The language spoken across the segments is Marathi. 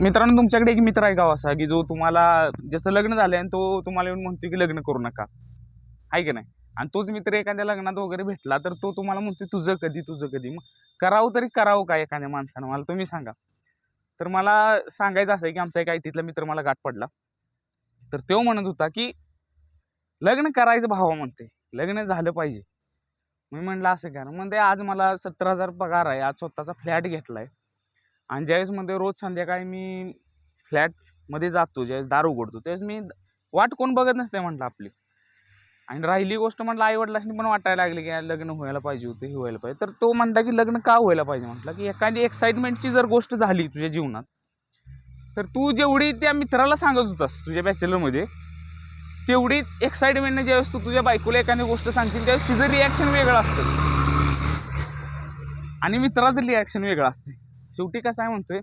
मित्रांनो तुमच्याकडे एक मित्र आहे गाव असा की जो तुम्हाला ज्याचं लग्न झालं आणि तो तुम्हाला येऊन म्हणतो की लग्न करू नका. आहे की नाही? आणि तोच मित्र एखाद्या लग्नात वगैरे भेटला तर तो तुम्हाला म्हणतो तुझं कधी तुझं कधी? मग करावं तरी करावं काय एखाद्या माणसानं? मला तुम्ही सांगा. तर मला सांगायचं असं आहे की आमचा एक आय टीतला मित्र मला गाठ पडला. तर तो म्हणत होता की लग्न करायचं भावा म्हणते लग्न झालं पाहिजे. मी म्हणलं असं का म्हणते आज मला सत्तर हजार पगार आहे. आज स्वतःचा फ्लॅट घेतला आहे आणि ज्यावेळेस मध्ये रोज संध्याकाळी मी फ्लॅटमध्ये जातो ज्यावेळेस दार उघडतो त्यावेळेस मी वाट कोण बघत नसते म्हटलं आपली. आणि राहिली गोष्ट म्हटलं आईवडिलांनी पण वाटायला लागली की लग्न व्हायला पाहिजे होतं हे व्हायला पाहिजे. तर तो म्हणता की लग्न का व्हायला पाहिजे म्हटलं? की एखादी एक्साइटमेंटची जर गोष्ट झाली तुझ्या जीवनात तर तू जेवढी त्या मित्राला सांगत होतास तुझ्या बॅचलरमध्ये तेवढीच एक्साइटमेंटने ज्यावेळेस तू तुझ्या बायकोला एखादी गोष्ट सांगशील त्यावेळेस तिचं रिॲक्शन वेगळं असतं. आणि मित्राचं रिॲक्शन वेगळं असते. शेवटी कसं आहे म्हणतोय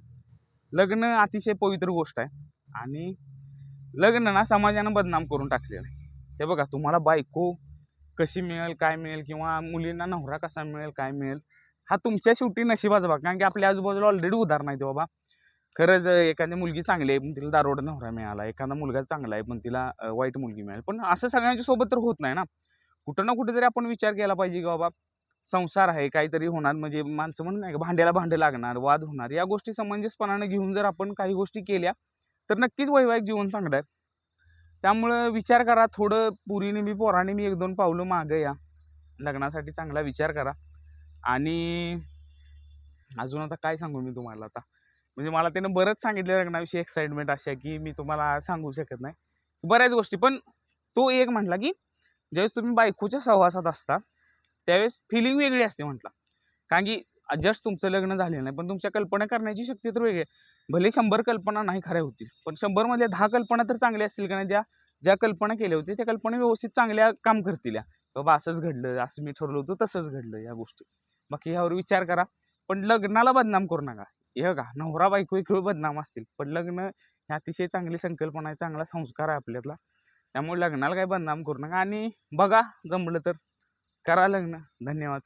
लग्न अतिशय पवित्र गोष्ट आहे. आणि लग्न ना समाजानं बदनाम करून टाकलेलं आहे. हे बघा तुम्हाला बायको कशी मिळेल काय मिळेल किंवा मुलींना नवरा कसा मिळेल काय मिळेल हा तुमच्या शेवटी नशिबाचा भाग. कारण की आपल्या आजूबाजूला ऑलरेडी उदाहरण आहे बाबा. खरंच एखादी मुलगी चांगली आहे पण तिला दारोडा नवरा मिळाला. एखादा मुलगा चांगला आहे पण तिला वाईट मुलगी मिळाली. पण असं सगळ्यांच्या सोबत तर होत नाही ना. कुठं ना कुठेतरी आपण विचार केला पाहिजे की बाबा संसार आहे काहीतरी होणार. म्हणजे माणसं म्हणून नाही का भांड्याला भांडे लागणार वाद होणार. या गोष्टी समंजसपणानं घेऊन जर आपण काही गोष्टी केल्या तर नक्कीच वैवाहिक जीवन चांगलं आहे. त्यामुळं विचार करा थोडं पुरीने मी पोराने मी एक दोन पावलं मागं या. लग्नासाठी चांगला विचार करा. आणि अजून आता काय सांगू मी तुम्हाला आता? म्हणजे मला त्यानं बरंच सांगितलं लग्नाविषयी एक्साइटमेंट अशा की मी तुम्हाला सांगू शकत नाही. बऱ्याच गोष्टी. पण तो एक म्हटला की ज्यावेळेस तुम्ही बायकोच्या सहवासात असता त्यावेळेस फिलिंग वेगळी असते म्हटलं. कारण की जस्ट तुमचं लग्न झालेलं नाही पण तुमच्या कल्पना करण्याची शक्ती तर वेगळी आहे. भले शंभर कल्पना नाही खऱ्या होतील पण शंभरमधल्या दहा कल्पना तर चांगल्या असतील का नाही ज्या ज्या कल्पना केल्या होत्या त्या कल्पना व्यवस्थित चांगल्या काम करतील या. बाबा असंच घडलं असं मी ठरवलं होतं तसंच घडलं या गोष्टी. बाकी ह्यावर विचार करा पण लग्नाला बदनाम करू नका. हे का नवरा बायको एक बदनाम असतील पण लग्न ही अतिशय चांगली संकल्पना आहे चांगला संस्कार आहे आपल्यातला. त्यामुळे लग्नाला काही बदनाम करू नका. आणि बघा जमलं तर. करा लग्न धन्यवाद.